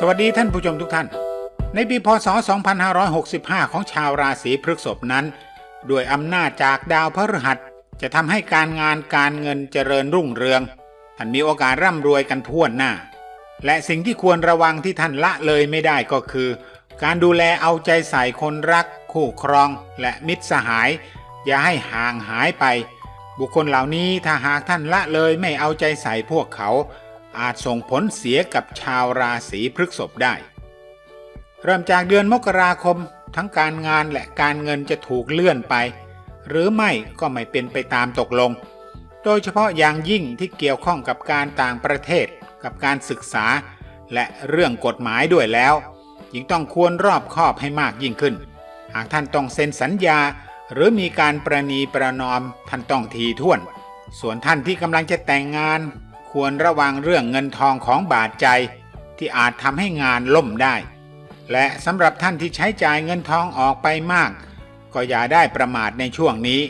สวัสดีท่านผู้ชมทุกท่าน ในปีพศ 2565 ของชาวราศีพฤษภนั้น ด้วยอำนาจจากดาวพฤหัสจะทำให้การงานการเงินเจริญรุ่งเรือง ท่านมีโอกาสร่ำรวยกันทั่วหน้า และสิ่งที่ควรระวังที่ท่านละเลยไม่ได้ก็คือ การดูแลเอาใจใส่คนรัก คู่ครอง และมิตรสหาย อย่าให้ห่างหายไป บุคคลเหล่านี้ถ้าหากท่านละเลยไม่เอาใจใส่พวกเขา อาจส่งผลเสียกับชาวราศีพฤษภได้ เริ่มจากเดือนมกราคมทั้งการงานและการเงินจะถูกเลื่อนไป หรือไม่ก็ไม่เป็นไปตามตกลง โดยเฉพาะอย่างยิ่งที่เกี่ยวข้องกับการต่างประเทศกับการศึกษา และเรื่องกฎหมายด้วยแล้วยิ่งต้องควรรอบคอบให้มากยิ่งขึ้น หากท่านต้องเซ็นสัญญา หรือมีการประนีประนอมท่านต้องทีท่วน ส่วนท่านที่กำลังจะแต่งงาน ควรระวังเรื่องเงินทองของบาดใจที่อาจทำให้งานล่มได้ และสำหรับท่านที่ใช้จ่ายเงินทองออกไปมาก ก็อย่าได้ประมาทในช่วงนี้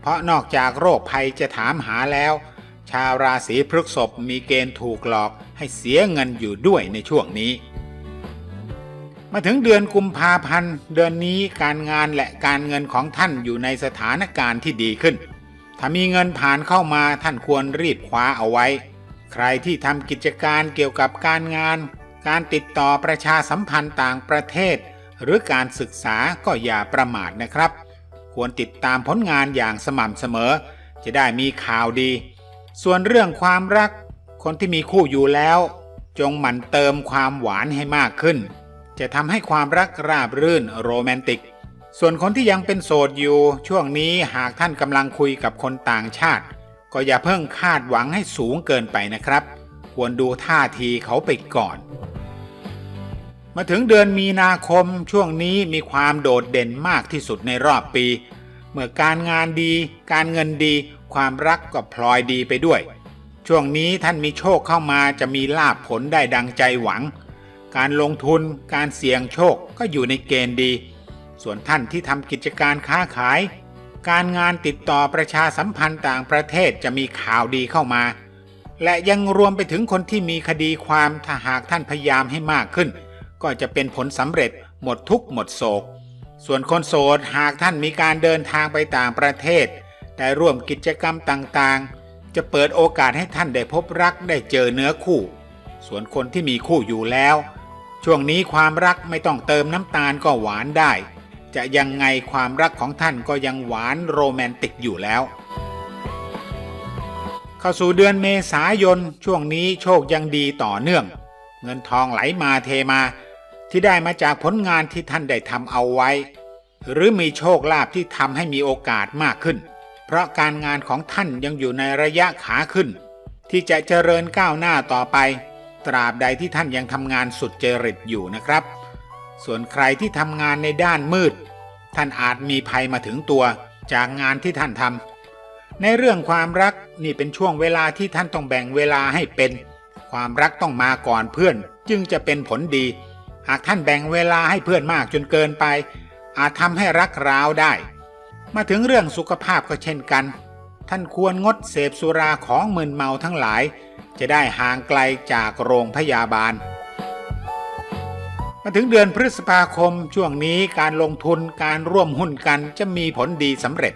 เพราะนอกจากโรคภัยจะถามหาแล้ว ชาวราศีพฤษภมีเกณฑ์ถูกหลอกให้เสียเงินอยู่ด้วยในช่วงนี้ มาถึงเดือนกุมภาพันธ์เดือนนี้การงานและการเงินของท่านอยู่ในสถานการณ์ที่ดีขึ้น ถ้ามีเงินผ่านเข้ามาท่านควรรีบคว้าเอาไว้ ใครที่ทำกิจการเกี่ยวกับการงาน การติดต่อประชาสัมพันธ์ต่างประเทศ หรือการศึกษาก็อย่าประมาทนะครับ ควรติดตามผลงานอย่างสม่ำเสมอ จะได้มีข่าวดี ส่วนเรื่องความรัก คนที่มีคู่อยู่แล้ว จงหมั่นเติมความหวานให้มากขึ้น จะทำให้ความรักราบรื่นโรแมนติก ส่วนคนที่ยังเป็นโสดอยู่ ช่วงนี้หากท่านกำลังคุยกับคนต่างชาติ ก็อย่าเพิ่งคาดหวังให้สูงเกินไปนะครับ ควรดูท่าทีเขาไปก่อน มาถึงเดือนมีนาคมช่วงนี้มีความโดดเด่นมากที่สุดในรอบปี เมื่อการงานดี การเงินดี ความรักก็พลอยดีไปด้วย ช่วงนี้ท่านมีโชคเข้ามาจะมีลาภผลได้ดังใจหวัง การลงทุนการเสี่ยงโชคก็อยู่ในเกณฑ์ดี ส่วนท่านที่ทำกิจการค้าขาย การงานติดต่อประชาสัมพันธ์ต่างประเทศจะมีข่าวดีเข้ามา และยังรวมไปถึงคนที่มีคดีความถ้าหากท่านพยายามให้มากขึ้น ก็จะเป็นผลสำเร็จหมดทุกหมดโศก ส่วนคนโสดหากท่านมีการเดินทางไปต่างประเทศ ได้ร่วมกิจกรรมต่างๆ จะเปิดโอกาสให้ท่านได้พบรักได้เจอเนื้อคู่ ส่วนคนที่มีคู่อยู่แล้ว ช่วงนี้ความรักไม่ต้องเติมน้ำตาลก็หวานได้ จะยังไงความรักของท่านก็ยังหวานโรแมนติกอยู่แล้ว เข้าสู่เดือนเมษายนช่วงนี้โชคยังดีต่อเนื่อง เงินทองไหลมาเทมาที่ได้มาจากผลงานที่ท่านได้ทำเอาไว้ หรือมีโชคลาภที่ทำให้มีโอกาสมากขึ้น เพราะการงานของท่านยังอยู่ในระยะขาขึ้น ที่จะเจริญก้าวหน้าต่อไป ตราบใดที่ท่านยังทำงานสุดเจริญอยู่นะครับ ส่วนใครที่ทำงานในด้านมืด ท่านอาจมีภัยมาถึงตัวจากงานที่ท่านทำในเรื่องความรักนี่เป็นช่วงเวลาที่ท่านต้องแบ่งเวลาให้เป็น ความรักต้องมาก่อนเพื่อน จึงจะเป็นผลดี หากท่านแบ่งเวลาให้เพื่อนมากจนเกินไป อาจทำให้รักร้าวได้ มาถึงเรื่องสุขภาพก็เช่นกัน ท่านควรงดเสพสุราของมึนเมาทั้งหลาย จะได้ห่างไกลจากโรงพยาบาล มาถึงเดือนพฤษภาคมช่วงนี้การลงทุนการร่วมหุ้นกันจะมีผลดีสำเร็จ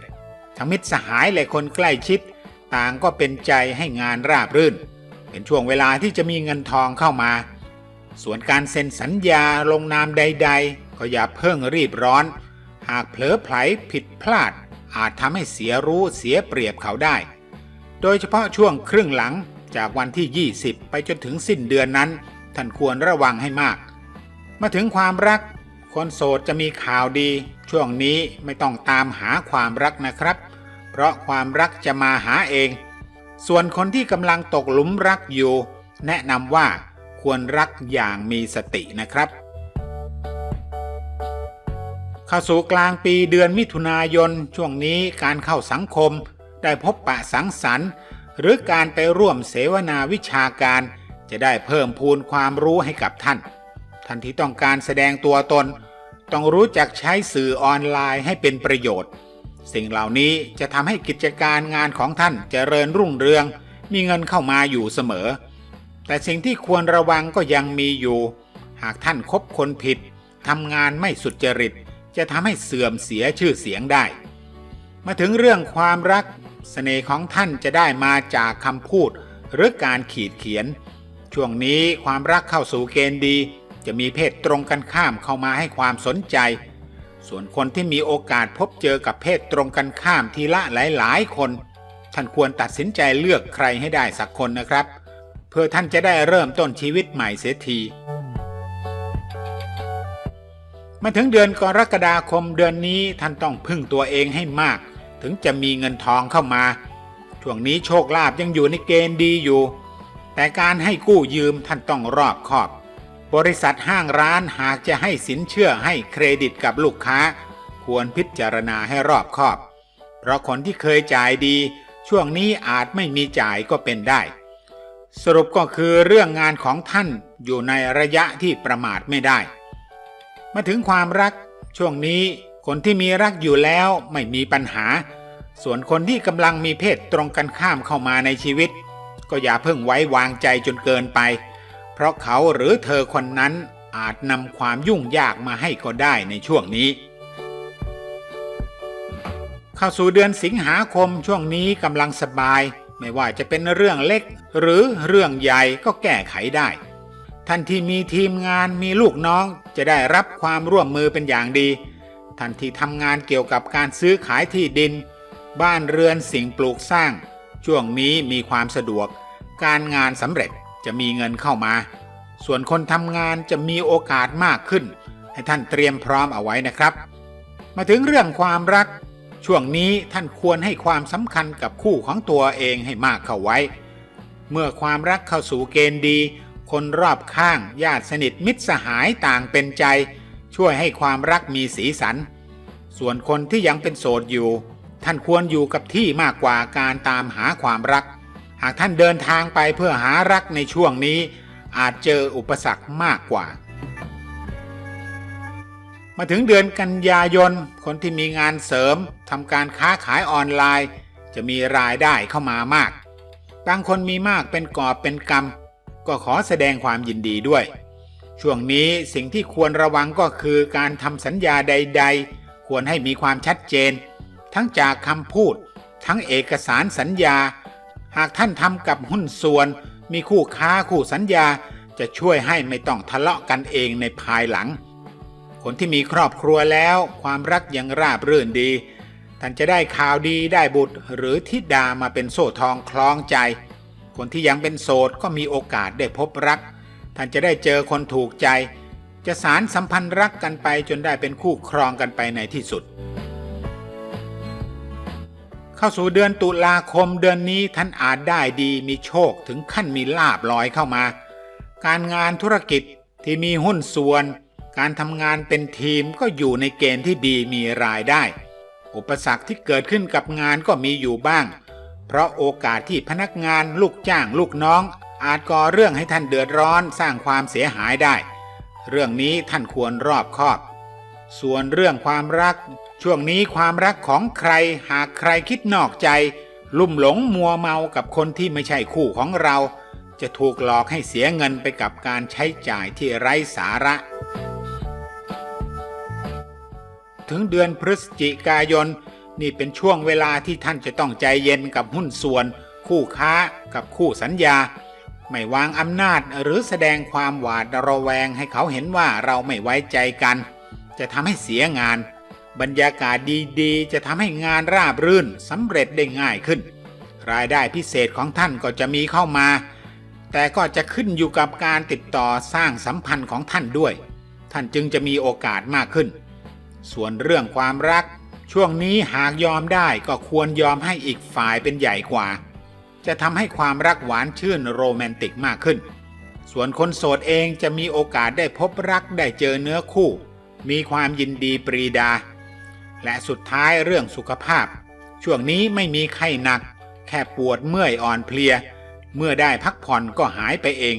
ทั้งมิตรสหายและคนใกล้ชิด ต่างก็เป็นใจให้งานราบรื่น เป็นช่วงเวลาที่จะมีเงินทองเข้ามา ส่วนการเซ็นสัญญาลงนามใด ๆ ก็อย่าเพิ่งรีบร้อน หากเผลอไผลผิดพลาด อาจทำให้เสียรู้เสียเปรียบเขาได้ โดยเฉพาะช่วงครึ่งหลังจากวันที่ 20 ไปจนถึงสิ้นเดือนนั้น ท่านควรระวังให้มาก มาถึงความรัก คนโสดจะมีข่าวดี ช่วงนี้ไม่ต้องตามหาความรักนะครับ เพราะความรักจะมาหาเอง ส่วนคนที่กำลังตกหลุมรักอยู่ แนะนำว่าควรรักอย่างมีสตินะครับ เข้าสู่กลางปีเดือนมิถุนายน ช่วงนี้การเข้าสังคม ได้พบปะสังสรรค์ หรือการไปร่วมเสวนาวิชาการ จะได้เพิ่มพูนความรู้ให้กับท่าน ท่านที่ต้องการแสดงตัวตน ต้องรู้จักใช้สื่อออนไลน์ให้เป็นประโยชน์ สิ่งเหล่านี้จะทำให้กิจการงานของท่านเจริญรุ่งเรือง มีเงินเข้ามาอยู่เสมอ แต่สิ่งที่ควรระวังก็ยังมีอยู่ หากท่านคบคนผิดทำงานไม่สุจริต จะทำให้เสื่อมเสียชื่อเสียงได้ มาถึงเรื่องความรักเสน่ห์ของท่านจะได้มาจากคำพูดหรือการขีดเขียน ช่วงนี้ความรักเข้าสู่เกณฑ์ดี จะมีเพศตรงกันข้ามเข้ามาให้ความสนใจ ส่วนคนที่มีโอกาสพบเจอกับเพศตรงกันข้ามทีละหลาย ๆ คน ท่านควรตัดสินใจเลือกใครให้ได้สักคนนะครับ เพื่อท่านจะได้เริ่มต้นชีวิตใหม่เสียทีมาถึงเดือนกรกฎาคมเดือนนี้ท่านต้องพึ่งตัวเองให้มาก ถึงจะมีเงินทองเข้ามา ช่วงนี้โชคลาภยังอยู่ในเกณฑ์ดีอยู่ แต่การให้กู้ยืมท่านต้องรอบคอบ บริษัทห้างร้านหากจะให้สินเชื่อให้เครดิตกับลูกค้า ควรพิจารณาให้รอบคอบ เพราะคนที่เคยจ่ายดี ช่วงนี้อาจไม่มีจ่ายก็เป็นได้ สรุปก็คือเรื่องงานของท่านอยู่ในระยะที่ประมาทไม่ได้ มาถึงความรัก ช่วงนี้คนที่มีรักอยู่แล้วไม่มีปัญหา ส่วนคนที่กำลังมีเพศตรงกันข้ามเข้ามาในชีวิต ก็อย่าเพิ่งไว้วางใจจนเกินไป เพราะเขาหรือเธอคนนั้นอาจนำความยุ่งยากมาให้ก็ได้ในช่วงนี้ เข้าสู่เดือนสิงหาคมช่วงนี้กำลังสบาย ไม่ว่าจะเป็นเรื่องเล็ก หรือเรื่องใหญ่ก็แก้ไขได้ท่านที่มีทีมงานมีลูกน้องจะได้รับความร่วมมือเป็นอย่างดีท่านที่ทำงานเกี่ยวกับการซื้อขายที่ดิน บ้านเรือนสิ่งปลูกสร้าง ช่วงนี้มีความสะดวก การงานสำเร็จ จะมีเงินเข้ามา ส่วนคนทำงานจะมีโอกาสมากขึ้น ให้ท่านเตรียมพร้อมเอาไว้นะครับ มาถึงเรื่องความรัก ช่วงนี้ท่านควรให้ความสำคัญกับคู่ของตัวเองให้มากเข้าไว้ เมื่อความรักเข้าสู่เกณฑ์ดี คนรอบข้างญาติสนิทมิตรสหายต่างเป็นใจ ช่วยให้ความรักมีสีสัน ส่วนคนที่ยังเป็นโสดอยู่ ท่านควรอยู่กับที่มากกว่าการตามหาความรัก หากท่านเดินทางไปเพื่อหารักในช่วงนี้ อาจเจออุปสรรคมากกว่า มาถึงเดือนกันยายน คนที่มีงานเสริมทำการค้าขายออนไลน์ จะมีรายได้เข้ามามาก บางคนมีมากเป็นกอบเป็นกำก็ขอแสดงความยินดีด้วย ช่วงนี้สิ่งที่ควรระวังก็คือการทำสัญญาใด ๆ ควรให้มีความชัดเจน ทั้งจากคำพูด ทั้งเอกสารสัญญา หากท่านทำกับหุ้นส่วน มีคู่ค้าคู่สัญญา จะช่วยให้ไม่ต้องทะเลาะกันเองในภายหลัง คนที่มีครอบครัวแล้ว ความรักยังราบรื่นดี ท่านจะได้ข่าวดีได้บุตร หรือทิดามาเป็นโซ่ทองคล้องใจ คนที่ยังเป็นโสดก็มีโอกาสได้พบรัก ท่านจะได้เจอคนถูกใจ จะสารสัมพันธ์รักกันไปจนได้เป็นคู่ครองกันไปในที่สุด เข้าสู่เดือนตุลาคมเดือนนี้ท่านอาจได้ดีมีโชคถึงขั้นมีลาบลอยเข้ามา การงานธุรกิจที่มีหุ้นส่วน การทำงานเป็นทีมก็อยู่ในเกณฑ์ที่ดีมีรายได้ อุปสรรคที่เกิดขึ้นกับงานก็มีอยู่บ้าง เพราะโอกาสที่พนักงานลูกจ้างลูกน้อง อาจก่อเรื่องให้ท่านเดือดร้อนสร้างความเสียหายได้ เรื่องนี้ท่านควรรอบคอบ ส่วนเรื่องความรัก ช่วงนี้ความรักของใครหากใครคิดนอกใจ ลุ่มหลงมัวเมากับคนที่ไม่ใช่คู่ของเรา จะถูกหลอกให้เสียเงินไปกับการใช้จ่ายที่ไร้สาระ ถึงเดือนพฤศจิกายน นี่เป็นช่วงเวลาที่ท่านจะต้องใจเย็นกับหุ้นส่วน คู่ค้ากับคู่สัญญา ไม่วางอำนาจหรือแสดงความหวาดระแวงให้เขาเห็นว่าเราไม่ไว้ใจกัน จะทำให้เสียงาน บรรยากาศดีๆ จะทำให้งานราบรื่นสำเร็จได้ง่ายขึ้น รายได้พิเศษของท่านก็จะมีเข้ามา แต่ก็จะขึ้นอยู่กับการติดต่อสร้างสัมพันธ์ของท่านด้วย ท่านจึงจะมีโอกาสมากขึ้น ส่วนเรื่องความรัก ช่วงนี้หากยอมได้ก็ควรยอมให้อีกฝ่ายเป็นใหญ่กว่า จะทำให้ความรักหวานชื่นโรแมนติกมากขึ้นส่วนคนโสดเองจะมีโอกาสได้พบรักได้เจอเนื้อคู่ มีความยินดีปรีดา และสุดท้ายเรื่องสุขภาพ ช่วงนี้ไม่มีไข้หนัก แค่ปวดเมื่อยอ่อนเพลีย เมื่อได้พักผ่อนก็หายไปเอง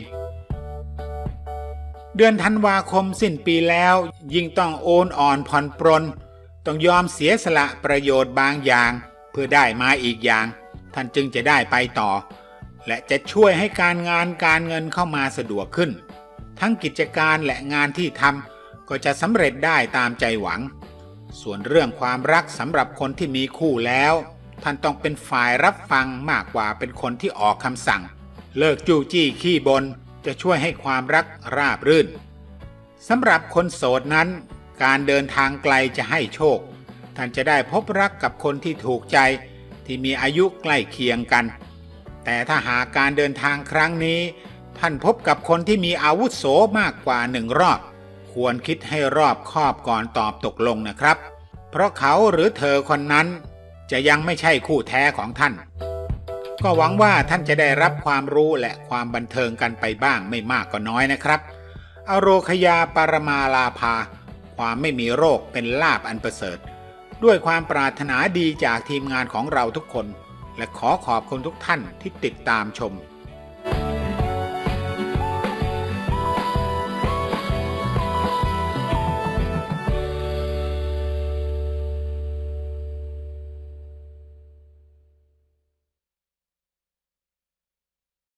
เดือนธันวาคมสิ้นปีแล้ว ยิ่งต้องโอนอ่อนผ่อนปรน ต้องยอมเสียสละประโยชน์บางอย่าง เพื่อได้มาอีกอย่าง ท่านจึงจะได้ไปต่อ และจะช่วยให้การงานการเงินเข้ามาสะดวกขึ้น ทั้งกิจการและงานที่ทำ ก็จะสำเร็จได้ตามใจหวัง ส่วนเรื่องความรักสำหรับคนที่มีคู่แล้ว ท่านต้องเป็นฝ่ายรับฟังมากกว่าเป็นคนที่ออกคำสั่ง เลิกจู้จี้ขี้บนจะช่วยให้ความรักราบรื่นสำหรับคนโสดนั้น การเดินทางไกลจะให้โชค ท่านจะได้พบรักกับคนที่ถูกใจ ที่มีอายุใกล้เคียงกัน แต่ถ้าหากการเดินทางครั้งนี้ ท่านพบกับคนที่มีอาวุโสมากกว่าหนึ่งรอบ ควรคิดให้รอบคอบก่อนตอบตกลงนะครับ เพราะเขาหรือเธอคนนั้น จะยังไม่ใช่คู่แท้ของท่าน ก็หวังว่าท่านจะได้รับความรู้และความบันเทิงกันไปบ้างไม่มากก็น้อยนะครับ อโรคยาปรมาลาภา ความไม่มีโรคเป็นลาบอันประเสริฐ ด้วยความปรารถนาดีจากทีมงานของเราทุกคน และขอขอบคุณทุกท่านที่ติดตามชม